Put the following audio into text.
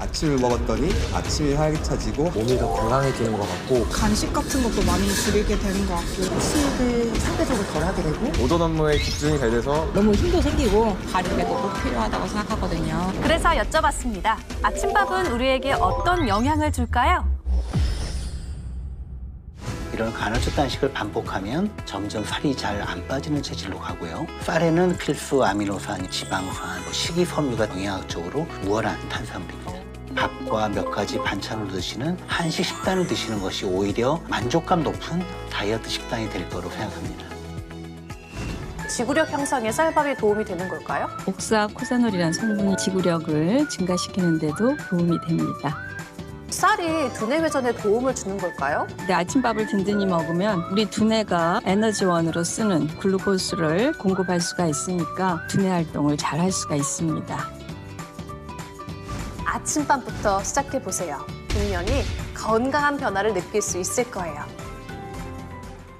아침을 먹었더니 아침이 활기차지고 몸이 더 건강해지는 것 같고 간식 같은 것도 많이 줄이게 되는 것 같고 수입을 상대적으로 덜 하게 되고 오전 업무에 집중이 잘 돼서 너무 힘도 생기고 발육에도 꼭 필요하다고 생각하거든요. 그래서 여쭤봤습니다. 아침밥은 우리에게 어떤 영향을 줄까요? 이런 간헐적 단식을 반복하면 점점 살이 잘 안 빠지는 체질로 가고요. 쌀에는 필수 아미노산, 지방산, 뭐 식이섬유가 영양학적으로 우월한 탄수화물입니다. 밥과 몇 가지 반찬으로 드시는 한식 식단을 드시는 것이 오히려 만족감 높은 다이어트 식단이 될 거로 생각합니다. 지구력 향상에 쌀밥이 도움이 되는 걸까요? 옥사 코사놀이라는 성분이 지구력을 증가시키는 데도 도움이 됩니다. 쌀이 두뇌 회전에 도움을 주는 걸까요? 근데 아침밥을 든든히 먹으면 우리 두뇌가 에너지원으로 쓰는 글루코스를 공급할 수가 있으니까 두뇌 활동을 잘 할 수가 있습니다. 아침밥부터 시작해 보세요. 분명히 건강한 변화를 느낄 수 있을 거예요.